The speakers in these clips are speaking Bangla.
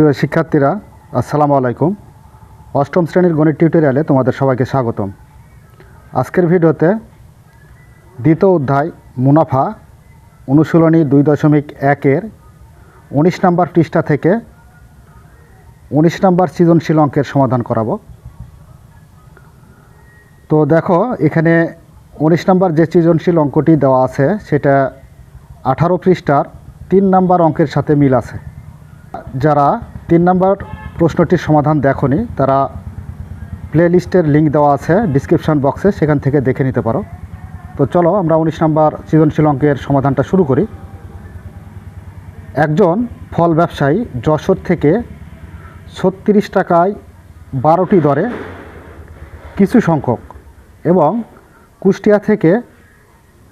প্রিয় শিক্ষার্থীরা, আসসালামু আলাইকুম। অষ্টম শ্রেণির গণিত টিউটোরিয়ালে তোমাদের সবাইকে স্বাগতম। আজকের ভিডিওতে দ্বিতীয় অধ্যায় মুনাফা অনুশীলনী দুই দশমিক একের উনিশ নম্বর পৃষ্ঠা থেকে উনিশ নম্বর সৃজনশীল অঙ্কের সমাধান করাবো। তো দেখো, এখানে উনিশ নম্বর যে সৃজনশীল অঙ্কটি দেওয়া আছে, সেটা আঠারো পৃষ্ঠার তিন নম্বর অঙ্কের সাথে মিল আছে। যারা তিন নম্বর প্রশ্নটির সমাধান দেখনি, তারা প্লেলিস্টের লিঙ্ক দেওয়া আছে ডিসক্রিপশন বক্সে, সেখান থেকে দেখে নিতে পারো। তো চলো আমরা উনিশ নম্বর সৃজনশীল অঙ্কের সমাধানটা শুরু করি। একজন ফল ব্যবসায়ী যশোর থেকে ছত্রিশ টাকায় বারোটি দরে কিছু সংখ্যক এবং কুষ্টিয়া থেকে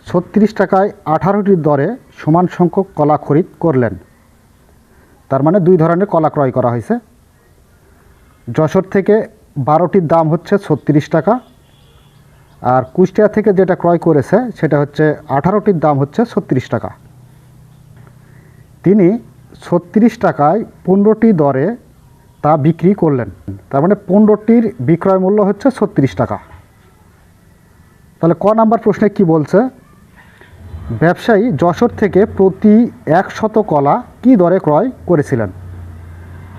ছত্রিশ টাকায় আঠারোটি দরে সমান সংখ্যক কলা খরিদ করলেন। তার মানে দুই ধরনের কলা ক্রয় করা হয়েছে। যশোর থেকে বারোটির দাম হচ্ছে ছত্রিশ টাকা, আর কুষ্টিয়া থেকে যেটা ক্রয় করেছে সেটা হচ্ছে আঠারোটির দাম হচ্ছে ছত্রিশ টাকা। তিনি ছত্রিশ টাকায় পনেরোটি দরে তা বিক্রি করলেন। তার মানে পনেরোটির বিক্রয় মূল্য হচ্ছে ছত্রিশ টাকা। তাহলে ক নাম্বার প্রশ্নে কি বলছে? ব্যবসায়ী যশোর থেকে প্রতি একশত কলা কি দরে ক্রয় করেছিলেন?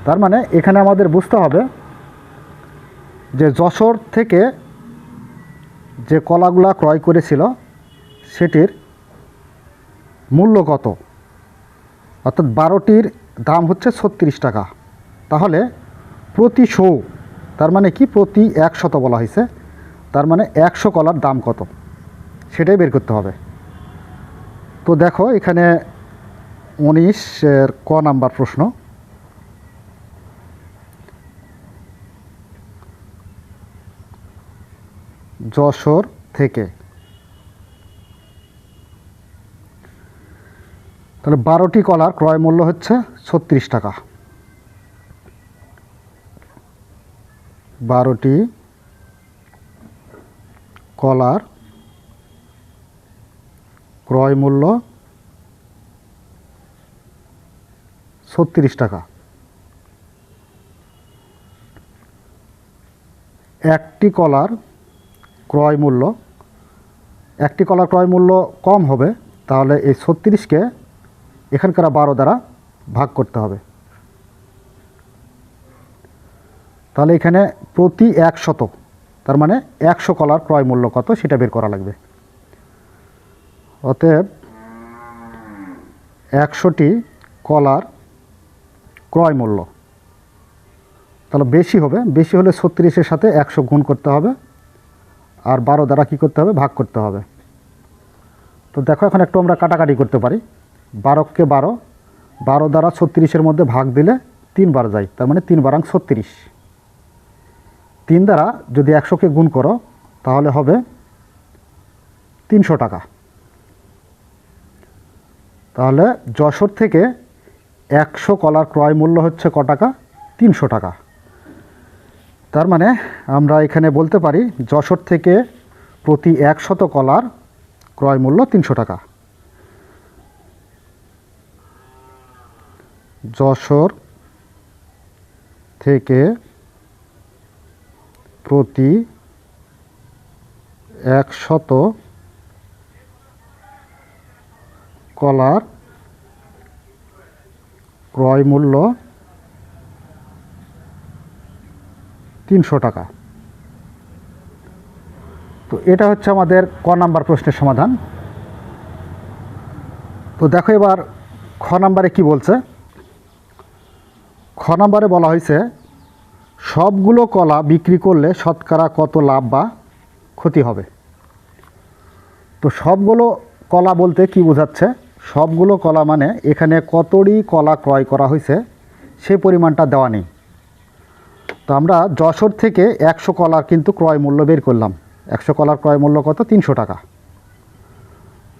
তার মানে এখানে আমাদের বুঝতে হবে যে যশোর থেকে যে কলাগুলা ক্রয় করেছিল, সেটির মূল্য কত? অর্থাৎ বারোটির দাম হচ্ছে ছত্রিশ টাকা। তাহলে প্রতি শো, তার মানে কি? প্রতি একশত বলা হয়েছে, তার মানে একশো কলার দাম কত? সেটাই বের করতে হবে। তো দেখো, এখানে উনিশের ক নাম্বার প্রশ্ন। যশোর থেকে। তাহলে বারোটি কলার ক্রয় মূল্য হচ্ছে ছত্রিশ টাকা। বারোটি কলার ক্রয় মূল্য ছত্রিশ টাকা। একটি কলার ক্রয় মূল্য, একটি কলার ক্রয় মূল্য কম হবে, তাহলে এই ছত্রিশকে এখানকার বারো দ্বারা ভাগ করতে হবে। তাহলে এখানে প্রতি একশত তার মানে একশো কলার ক্রয় মূল্য কত সেটা বের করা লাগবে। অতএব একশোটি কলার ক্রয় মূল্য। তাহলে বেশি হবে, বেশি হলে ছত্রিশের সাথে একশো গুণ করতে হবে, আর বারো দ্বারা কী করতে হবে? ভাগ করতে হবে। তো দেখো, এখন একটু আমরা কাটাকাটি করতে পারি। বারোকে বারো বারো দ্বারা ছত্রিশের মধ্যে ভাগ দিলে তিনবার যায়, তার মানে তিন বারাং ছত্রিশ। তিন দ্বারা যদি একশোকে গুণ করো, তাহলে হবে তিনশো টাকা। তাহলে যশোর থেকে একশো কলার ক্রয় মূল্য হচ্ছে ক টাকা? তিনশো টাকা। তার মানে আমরা এখানে বলতে পারি যশোর থেকে প্রতি একশত কলার ক্রয় মূল্য তিনশো টাকা। যশোর থেকে প্রতি একশত কলার ক্রয় মূল্য তিনশো টাকা। তো এটা হচ্ছে আমাদের ক নাম্বার প্রশ্নের সমাধান। তো দেখো এবার খ নাম্বারে কি বলছে? খ নাম্বারে বলা হয়েছে, সবগুলো কলা বিক্রি করলে শতকরা কত লাভ বা ক্ষতি হবে? তো সবগুলো কলা বলতে কি বোঝাচ্ছে? সবগুলো কলা মানে এখানে কতটি কলা ক্রয় করা হয়েছে, সে পরিমাণটা দেওয়া নেই। তো আমরা যশোর থেকে একশো কলার কিন্তু ক্রয় মূল্য বের করলাম। একশো কলার ক্রয় মূল্য কত? তিনশো টাকা।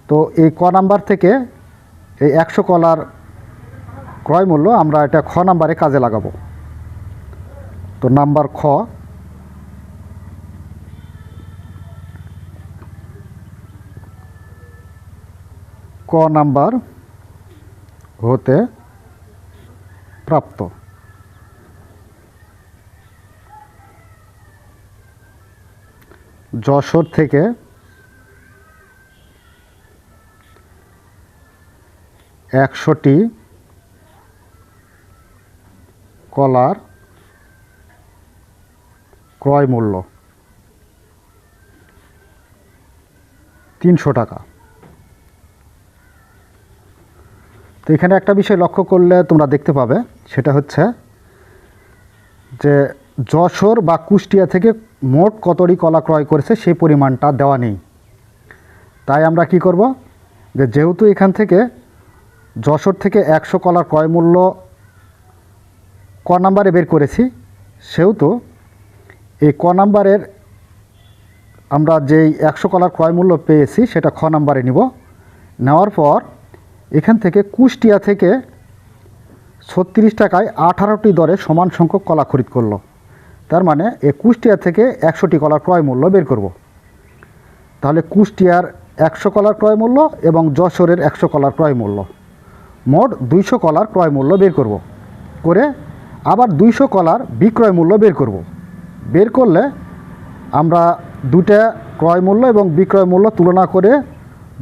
তো এই ক নাম্বার থেকে এই একশো কলার ক্রয় মূল্য আমরা এটা খ নাম্বারে কাজে লাগাবো। তো নাম্বার খ ক নাম্বার হতে প্রাপ্ত। যশোর থেকে একশোটি কলার ক্রয় মূল্য তিনশো টাকা। তো এখানে একটা বিষয় লক্ষ্য করলে তোমরা দেখতে পাবে, সেটা হচ্ছে যে যশোর বা কুষ্টিয়া থেকে মোট কতটি কলা ক্রয় করেছে সেই পরিমাণটা দেওয়া নেই। তাই আমরা কি করব? যে যেহেতু এখান থেকে যশোর থেকে একশো কলার ক্রয় মূল্য ক নাম্বারে বের করেছি, সেহেতু এই ক নাম্বারের আমরা যেই একশো কলার ক্রয় মূল্য পেয়েছি, সেটা খ নাম্বারে নিব। নেওয়ার পর এখান থেকে কুষ্টিয়া থেকে ছত্রিশ টাকায় আঠারোটি দরে সমান সংখ্যক কলা খরিদ করল তার মানে এ কুষ্টিয়া থেকে একশোটি কলার ক্রয় মূল্য বের করব। তাহলে কুষ্টিয়ার একশো কলার ক্রয় মূল্য এবং যশোরের একশো কলার ক্রয় মূল্য মোট দুইশো কলার ক্রয় মূল্য বের করব। করে আবার দুইশো কলার বিক্রয় মূল্য বের করব। বের করলে আমরা দুটা ক্রয় মূল্য এবং বিক্রয় মূল্য তুলনা করে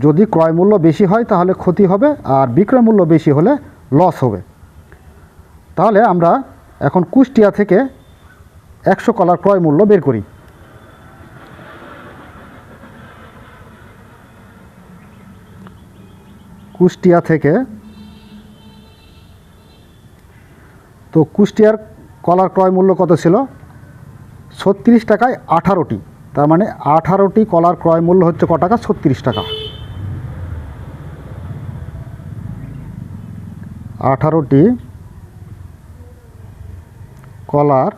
যদি ক্রয় মূল্য বেশি হয়, তাহলে ক্ষতি হবে আর বিক্রয় মূল্য বেশি হলে লস হবে। তাহলে আমরা এখন কুষ্টিয়া থেকে একশো কলার ক্রয় মূল্য বের করি। কুষ্টিয়া থেকে, তো কুষ্টিয়ার কলার ক্রয় মূল্য কত ছিল? ছত্রিশ টাকায় আঠারোটি। তার মানে আঠারোটি কলার ক্রয় মূল্য হচ্ছে ক টাকা? ছত্রিশ টাকা। আঠারোটি কলার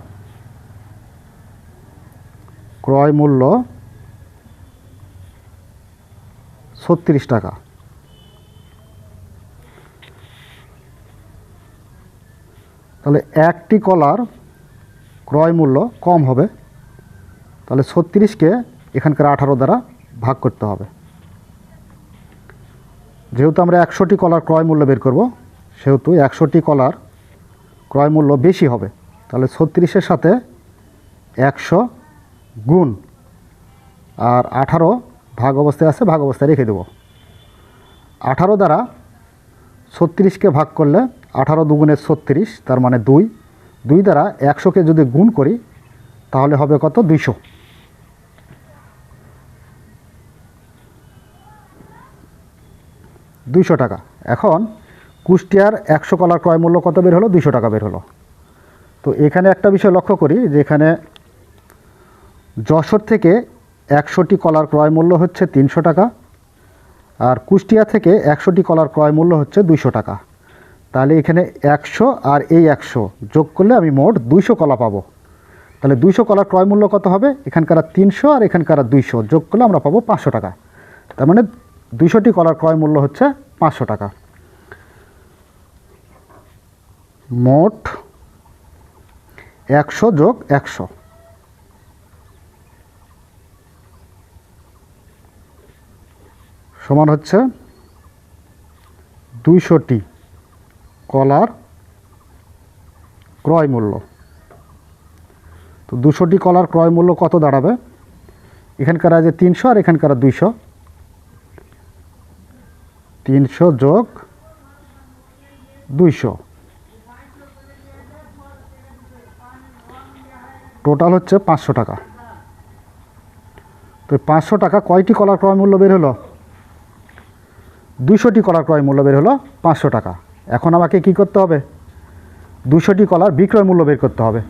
ক্রয় মূল্য ছত্রিশ টাকা। তাহলে একটি কলার ক্রয় মূল্য কম হবে, তাহলে ছত্রিশকে এখানকার আঠারো দ্বারা ভাগ করতে হবে। যেহেতু আমরা একশোটি কলার ক্রয় মূল্য বের করব সেহেতু একশোটি কলার ক্রয় মূল্য বেশি হবে। তাহলে ছত্রিশের সাথে একশো গুণ আর আঠারো ভাগ অবস্থায় আছে, ভাগ অবস্থায় রেখে দেব। আঠারো দ্বারা ছত্রিশকে ভাগ করলে আঠারো দুগুণে ছত্রিশ, তার মানে দুই। দুই দ্বারা একশোকে যদি গুণ করি, তাহলে হবে কত? দুইশো। দুইশো টাকা। এখন কুষ্টিয়ার একশো কলার ক্রয় মূল্য কত বের হলো? দুশো টাকা বের হলো। তো এখানে একটা বিষয় লক্ষ্য করি, যে এখানে যশোর থেকে একশোটি কলার ক্রয় মূল্য হচ্ছে তিনশো টাকা আর কুষ্টিয়া থেকে একশোটি কলার ক্রয় মূল্য হচ্ছে দুইশো টাকা। তাহলে এখানে একশো আর এই একশো যোগ করলে আমি মোট দুইশো কলা পাবো। তাহলে দুইশো কলার ক্রয় মূল্য কত হবে? এখানকার তিনশো আর এখানকার দুইশো যোগ করলে আমরা পাবো পাঁচশো টাকা। তার মানে দুইশোটি কলার ক্রয় মূল্য হচ্ছে পাঁচশো টাকা। মোট একশো যোগ একশো। সমান হচ্ছে দুইশোটি কলার ক্রয় মূল্য। তো দুশোটি কলার ক্রয় মূল্য কত দাঁড়াবে? এখানকার আছে তিনশো আর এখানকার দুইশো। তিনশো যোগ দুইশো। টোটাল হচ্ছে পাঁচশো টাকা। তো পাঁচশো টাকা কয়টি কলার ক্রয় মূল্য বের হলো? দুশোটি কলার ক্রয় মূল্য বের হলো পাঁচশো টাকা। এখন আমাকে কি করতে হবে? দুশোটি কলার বিক্রয় মূল্য বের করতে হবে।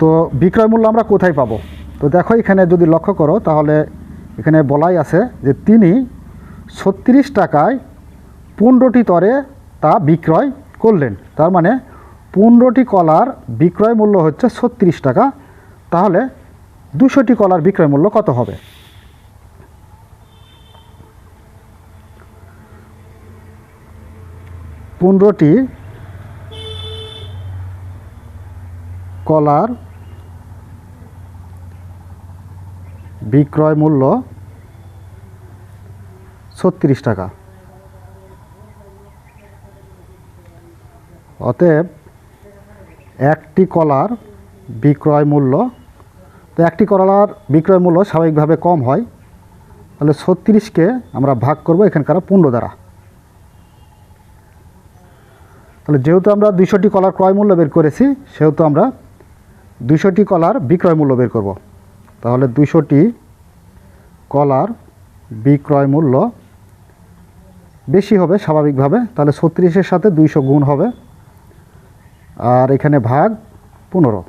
তো বিক্রয় মূল্য আমরা কোথায় পাবো? তো দেখো এখানে যদি লক্ষ্য করো, তাহলে এখানে বলাই আছে যে তিনি ছত্রিশ টাকায় পনেরোটি তরে তা বিক্রয় করলেন। তার মানে পনেরোটি কলার বিক্রয় মূল্য হচ্ছে ছত্রিশ টাকা। তাহলে দুশোটি কলার বিক্রয় মূল্য কত হবে? পনেরোটি কলার বিক্রয় মূল্য ছত্রিশ টাকা। অতএব একটি কলার বিক্রয় মূল্য, তো একটি কলার বিক্রয় মূল্য স্বাভাবিকভাবে কম হয়, তাহলে ছত্রিশকে আমরা ভাগ করব এখানকার পনেরো দ্বারা। তাহলে যেহেতু আমরা দুইশোটি কলার ক্রয় মূল্য বের করেছি, সেহেতু আমরা দুইশোটি কলার বিক্রয় মূল্য বের করব। তাহলে দুইশোটি কলার বিক্রয় মূল্য বেশি হবে স্বাভাবিকভাবে, তাহলে ছত্রিশের সাথে দুইশো গুণ হবে। আর এখানে ভাগ পনেরো।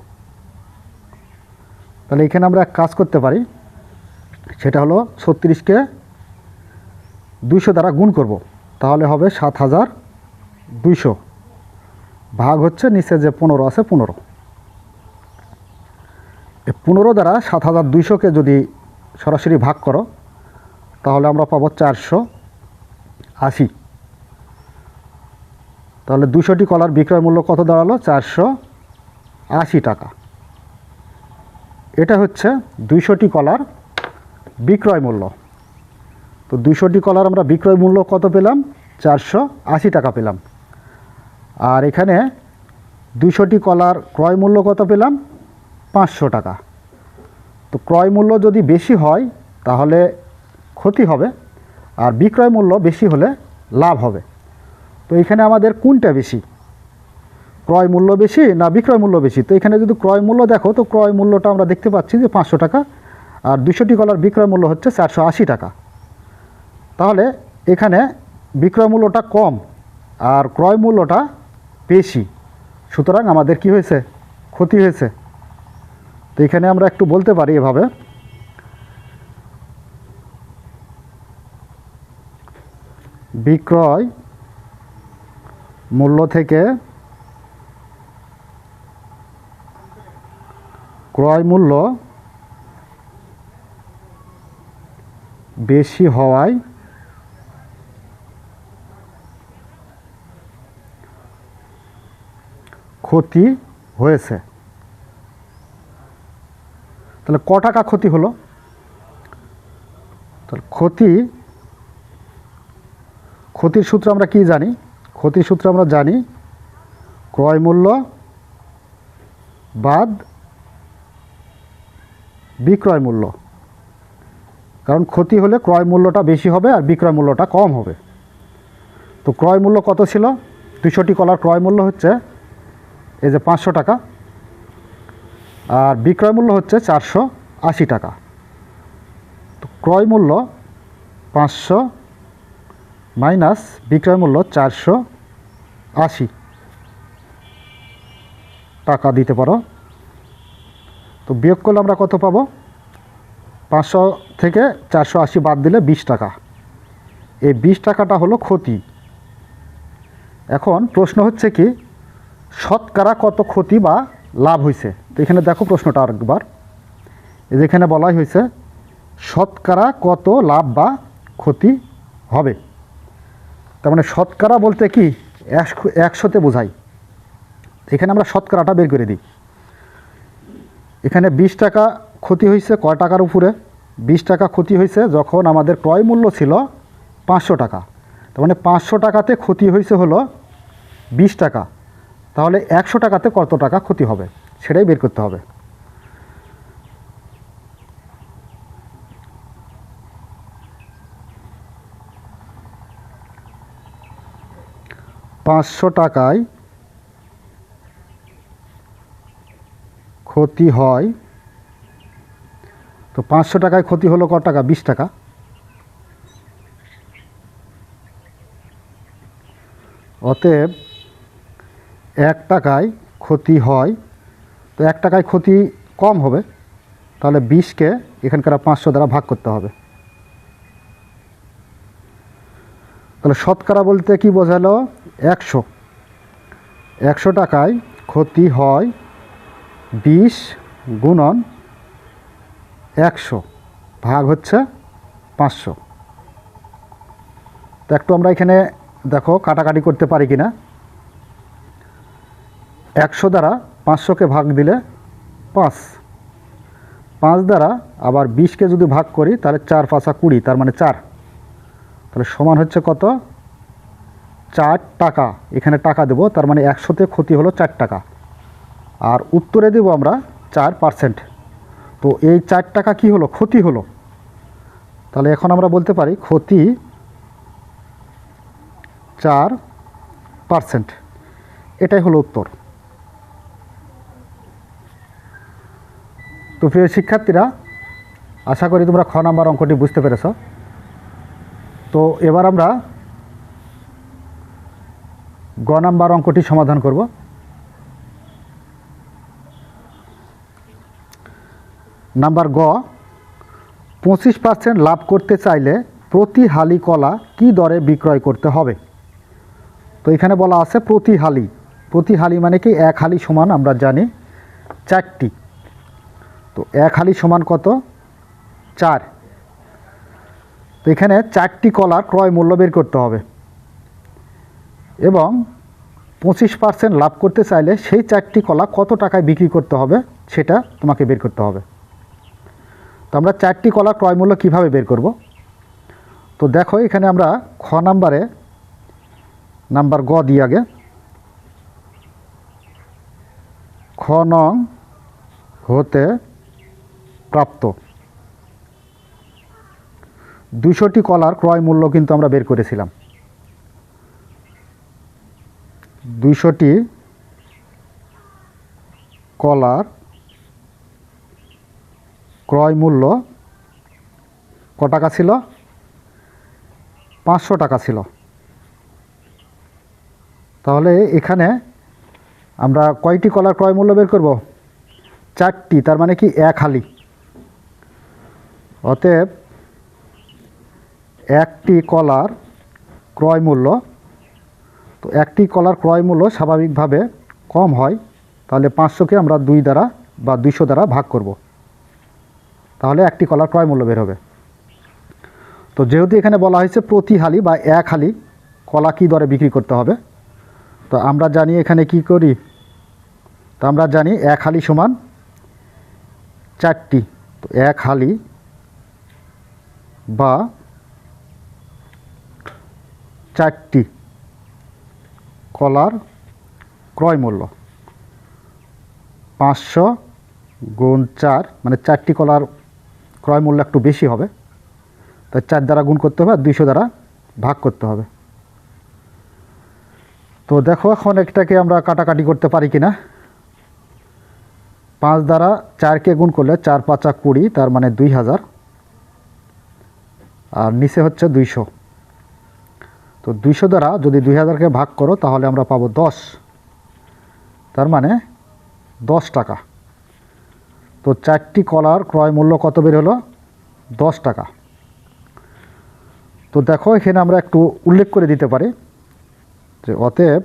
তাহলে এখানে আমরা এক কাজ করতে পারি। সেটা হলো ছত্রিশকে দুইশো দ্বারা গুণ করব। তাহলে হবে সাত হাজার দুইশো। ভাগ হচ্ছে নিচে যে পনেরো আছে পনেরো। এই পনেরো দ্বারা সাত হাজার দুইশোকে যদি সরাসরি ভাগ করো, তাহলে আমরা পাবো চারশো আশি। তাহলে দুশোটি কলার বিক্রয় মূল্য কত দাঁড়াল? চারশো আশি টাকা। এটা হচ্ছে দুইশোটি কলার বিক্রয় মূল্য। তো দুইশোটি কলার আমরা বিক্রয় মূল্য কত পেলাম? চারশো আশি টাকা পেলাম। আর এখানে দুইশোটি কলার ক্রয় মূল্য কত পেলাম? পাঁচশো টাকা। তো ক্রয় মূল্য যদি বেশি হয়, তাহলে ক্ষতি হবে। আর বিক্রয় মূল্য বেশি হলে লাভ হবে। তো এখানে আমাদের কোনটা বেশি? ক্রয় মূল্য বেশি না বিক্রয় মূল্য বেশি? তো এখানে যদি ক্রয় মূল্য দেখো, তো ক্রয় মূল্যটা আমরা দেখতে পাচ্ছি যে পাঁচশো টাকা, আর দুশোটি কলার বিক্রয় মূল্য হচ্ছে চারশো আশি টাকা। তাহলে এখানে বিক্রয় মূল্যটা কম আর ক্রয় মূল্যটা বেশি। সুতরাং আমাদের কি হয়েছে? ক্ষতি হয়েছে। তো এখানে আমরা একটু বলতে পারি এভাবে। বিক্রয় মূল্য থেকে ক্রয় মূল্য বেশি হওয়ায় ক্ষতি হয়েছে। তাহলে ক টাকা ক্ষতি হলো? তাহলে ক্ষতি, ক্ষতির সূত্র আমরা কি জানি? ক্ষতির সূত্র আমরা জানি, ক্রয় মূল্য, বাদ, বিক্রয় মূল্য। কারণ ক্ষতি হলে ক্রয় মূল্যটা বেশি হবে আর বিক্রয় মূল্যটা কম হবে। তো ক্রয় মূল্য কত ছিল? দুশোটি কলার ক্রয় মূল্য হচ্ছে এই যে পাঁচশো টাকা। আর বিক্রয় মূল্য হচ্ছে চারশো আশি টাকা। তো ক্রয় মূল্য পাঁচশো মাইনাস বিক্রয় মূল্য চারশো আশি টাকা দিতে পারো। তো বিয়োগ করলে আমরা কত পাবো? পাঁচশো থেকে চারশো আশি বাদ দিলে বিশ টাকা। এই বিশ টাকাটা হলো ক্ষতি। এখন প্রশ্ন হচ্ছে কি, শতকরা কত ক্ষতি বা লাভ হয়েছে? তো এখানে দেখো প্রশ্নটা আরেকবার। যেখানে বলাই হয়েছে, শতকরা কত লাভ বা ক্ষতি হবে? তার মানে শতকরা বলতে কি একশোতে বোঝাই। এখানে আমরা শতকরাটা বের করে দিই। এখানে বিশ টাকা ক্ষতি হয়েছে কয় টাকার উপরে? বিশ টাকা ক্ষতি হয়েছে যখন আমাদের ক্রয় মূল্য ছিল পাঁচশো টাকা। তার মানে পাঁচশো টাকাতে ক্ষতি হয়েছে হলো বিশ টাকা। তাহলে একশো টাকাতে কত টাকা ক্ষতি হবে? সেটাই বের করতে হবে। পাঁচশো টাকায় ক্ষতি হয়। তো পাঁচশো টাকায় ক্ষতি হলো ক টাকা? বিশ টাকা। অতএব এক টাকায় ক্ষতি হয়। তো এক টাকায় ক্ষতি কম হবে। তাহলে বিশকে এখানকার পাঁচশো দ্বারা ভাগ করতে হবে। তাহলে শতকরা বলতে কি বোঝালো? একশো। একশো টাকায় ক্ষতি হয় বিশ গুণন একশো ভাগ হচ্ছে পাঁচশো। তো একটু আমরা এখানে দেখো কাটাকাটি করতে পারি কি না একশো দ্বারা পাঁচশোকে ভাগ দিলে পাঁচ। পাঁচ দ্বারা আবার বিশকে যদি ভাগ করি তাহলে চার পাঁচা কুড়ি, তার মানে চার। তাহলে সমান হচ্ছে কত? চার টাকা। এখানে টাকা দেবো, তার মানে একশোতে ক্ষতি হলো চার টাকা। আর উত্তরে দেব আমরা চার পার্সেন্ট তো এই চার টাকা কি হলো? ক্ষতি হলো। তাহলে এখন আমরা বলতে পারি ক্ষতি চার পার্সেন্ট এটাই হলো উত্তর। তো প্রিয় শিক্ষার্থীরা, আশা করি তোমরা খ নাম্বার অঙ্কটি বুঝতে পেরেছ। তো এবার আমরা গ নাম্বার অঙ্কটি সমাধান করব। নাম্বার গ, পঁচিশ পার্সেন্ট লাভ করতে চাইলে প্রতি হালি কলা কি দরে বিক্রয় করতে হবে? তো এখানে বলা আছে প্রতি হালি। প্রতি হালি মানে কি? এক হালি সমান আমরা জানি চারটি। তো এক হালি সমান কত? চার। তো এখানে চারটি কলার ক্রয় মূল্য বের করতে হবে। এবং পঁচিশ পার্সেন্ট লাভ করতে চাইলে সেই চারটি কলা কত টাকায় বিক্রি করতে হবে সেটা তোমাকে বের করতে হবে। তো আমরা চারটি কলা ক্রয় মূল্য কীভাবে বের করব? তো দেখো এখানে আমরা খ নাম্বারে, নাম্বার গ দিই আগে, খ নং হতে প্রাপ্ত। দুশোটি কলার ক্রয় মূল্য কিন্তু আমরা বের করেছিলাম। দুইশোটি কলার ক্রয় মূল্য ক টাকা ছিল? পাঁচশো টাকা ছিল। তাহলে এখানে আমরা কয়টি কলার ক্রয় মূল্য বের করব? চারটি, তার মানে কি এক হালি। অতএব একটি কলার ক্রয় মূল্য তো একটি কলার ক্রয় মূল্য স্বাভাবিকভাবে কম হয়, তাহলে পাঁচশোকে আমরা দুই দ্বারা বা দুইশো দ্বারা ভাগ করব। তাহলে একটি কলার ক্রয় মূল্য বের হবে। তো যেহেতু এখানে বলা হয়েছে প্রতি হালি বা এক হালি কলা কী দরে বিক্রি করতে হবে, তো আমরা জানি এখানে কি করি? তো আমরা জানি এক হালি সমান চারটি। তো এক হালি বা চারটি কলার ক্রয় মূল্য। পাঁচশো গুণ চার মানে চারটি কলার ক্রয় মূল্য একটু বেশি হবে। তাই চার দ্বারা গুণ করতে হবে আর দুইশো দ্বারা ভাগ করতে হবে। তো দেখো এখন একটাকে আমরা কাটাকাটি করতে পারি কি না পাঁচ দ্বারা চারকে গুণ করলে চার পাঁচা কুড়ি, তার মানে দুই হাজার। আর নিচে হচ্ছে দুইশো। তো দুইশো দ্বারা যদি দুই হাজারকে ভাগ করো, তাহলে আমরা পাবো দশ। তার মানে দশ টাকা। তো চারটি কলার ক্রয় মূল্য কত বের হলো? দশ টাকা। তো দেখো, এখানে আমরা একটু উল্লেখ করে দিতে পারি যে অতএব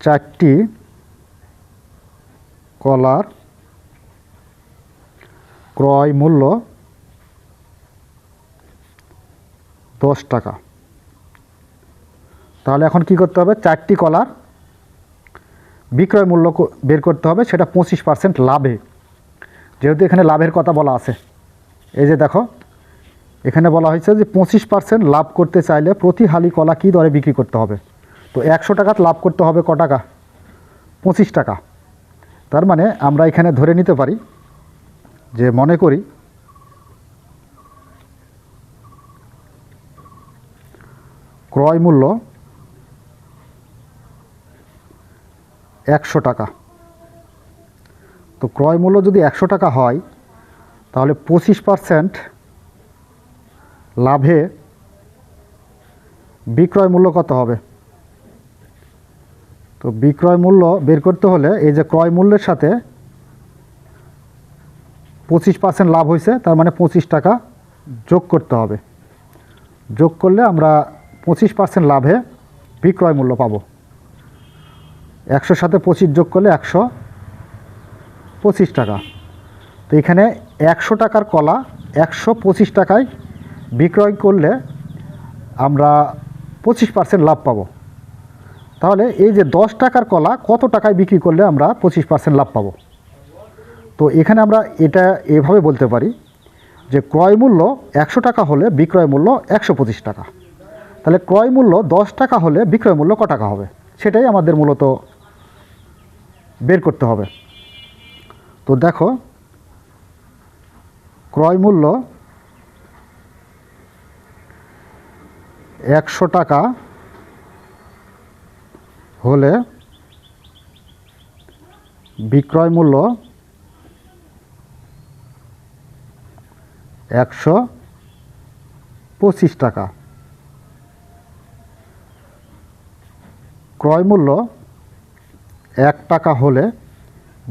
চারটি কলার ক্রয় মূল্য দশ টাকা। তাহলে এখন কি করতে হবে? চারটি কলার বিক্রয় মূল্য বের করতে হবে, সেটা পঁচিশ পার্সেন্ট লাভে। যেহেতু এখানে লাভের কথা বলা আছে। এই যে দেখো, এখানে বলা হয়েছে যে পঁচিশ পার্সেন্ট লাভ করতে চাইলে প্রতি হালি কলা কী দরে বিক্রি করতে হবে? তো একশো টাকা লাভ করতে হবে ক টাকা? পঁচিশ টাকা। তার মানে আমরা এখানে ধরে নিতে পারি যে মনে করি ক্রয় মূল্য একশো টাকা। তো ক্রয় মূল্য যদি একশো টাকা হয়, তাহলে পঁচিশ পার্সেন্ট লাভে বিক্রয় মূল্য কত হবে? তো বিক্রয় মূল্য বের করতে হলে এই যে ক্রয় মূল্যের সাথে পঁচিশ পার্সেন্ট লাভ হয়েছে তার মানে পঁচিশ টাকা যোগ করতে হবে। যোগ করলে আমরা পঁচিশ পার্সেন্ট লাভে বিক্রয় মূল্য পাবো। একশোর সাথে পঁচিশ যোগ করলে একশো পঁচিশ টাকা। তো এখানে একশো টাকার কলা একশো পঁচিশ টাকায় বিক্রয় করলে আমরা পঁচিশ পার্সেন্ট লাভ পাবো। তাহলে এই যে দশ টাকার কলা কত টাকায় বিক্রি করলে আমরা পঁচিশ পার্সেন্ট লাভ পাবো? তো এখানে আমরা এটা এভাবে বলতে পারি যে ক্রয় মূল্য একশো টাকা হলে বিক্রয় মূল্য একশো পঁচিশ টাকা। তাহলে ক্রয় মূল্য দশ টাকা হলে বিক্রয় মূল্য ক টাকা হবে? সেটাই আমাদের মূলত বের করতে হবে। তো দেখো, ক্রয় মূল্য একশো টাকা হলে বিক্রয় মূল্য একশো পঁচিশ টাকা। ক্রয় মূল্য এক টাকা হলে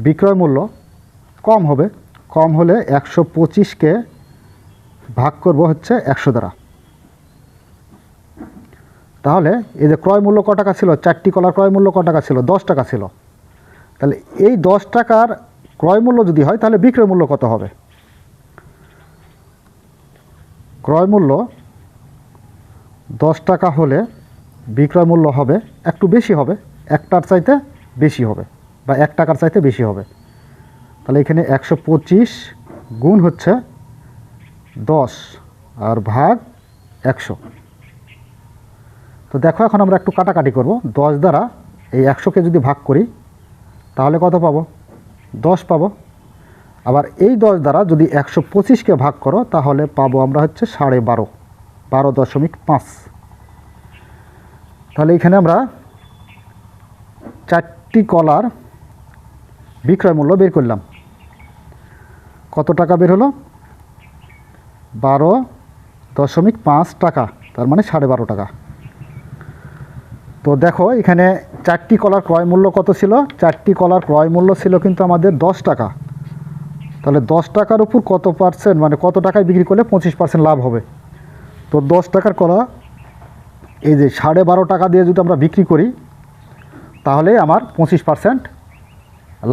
বিক্রয় মূল্য কম হবে। কম হলে একশো পঁচিশকে ভাগ করব হচ্ছে একশো দ্বারা। তাহলে এই যে ক্রয় মূল্য ক টাকা ছিল, চারটি কলার ক্রয় মূল্য ক টাকা ছিল, দশ টাকা ছিল। তাহলে এই দশ টাকার ক্রয় মূল্য যদি হয়, তাহলে বিক্রয় মূল্য কত হবে? ক্রয় মূল্য দশ টাকা হলে বিক্রয় মূল্য হবে, একটু বেশি হবে, একটার চাইতে বেশি হবে বা এক টাকার চাইতে বেশি হবে। তাহলে এখানে একশো পঁচিশ গুণ হচ্ছে দশ আর ভাগ একশো। তো দেখো এখন আমরা একটু কাটাকাটি করব। দশ দ্বারা এই একশোকে যদি ভাগ করি, তাহলে কত পাবো? দশ পাবো। আবার এই দশ দ্বারা যদি একশো পঁচিশকে ভাগ করো, তাহলে পাবো আমরা হচ্ছে সাড়ে বারো বারো দশমিক পাঁচ। তাহলে এখানে আমরা চারটি কলার বিক্রয় মূল্য বের করলাম। কত টাকা বের হলো? বারো দশমিক পাঁচ টাকা, তার মানে সাড়ে বারো টাকা। তো দেখো, এখানে চারটি কলার ক্রয় মূল্য কত ছিল? চারটি কলার ক্রয় মূল্য ছিল কিন্তু আমাদের দশ টাকা। তাহলে দশ টাকার উপর কত পার্সেন্ট মানে কত টাকায় বিক্রি করলে পঁচিশ পার্সেন্ট লাভ হবে? তো দশ টাকার কলা এই যে সাড়ে বারো টাকা দিয়ে যদি আমরা বিক্রি করি, তাহলে আমার পঁচিশ পার্সেন্ট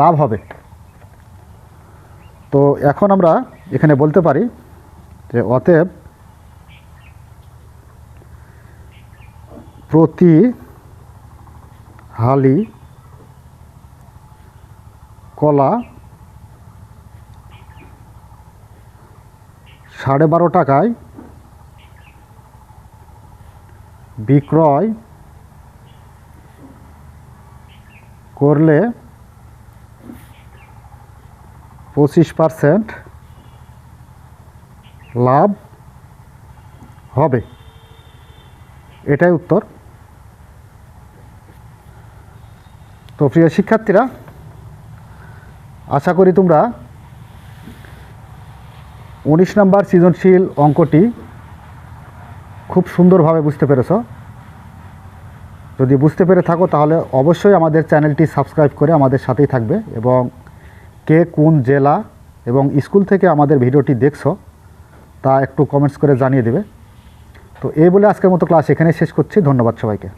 লাভ হবে। তো এখন আমরা এখানে বলতে পারি যে অতএব প্রতি হালি কলা সাড়ে বারো টাকায় বিক্রয় করলে পঁচিশ পারসেন্ট লাভ হবে। এটাই উত্তর। তো প্রিয় শিক্ষার্থীরা, আশা করি তোমরা উনিশ নম্বর সৃজনশীল অঙ্কটি খুব সুন্দরভাবে বুঝতে পেরেছ। যদি বুঝতে পেরে থাকো, তাহলে অবশ্যই আমাদের চ্যানেলটি সাবস্ক্রাইব করে আমাদের সাথেই থাকবে এবং কে কোন জেলা এবং স্কুল থেকে আমাদের ভিডিওটি দেখছ, তা একটু কমেন্টস করে জানিয়ে দেবে। তো এই বলে আজকের মতো ক্লাস এখানে শেষ করছি। ধন্যবাদ সবাইকে।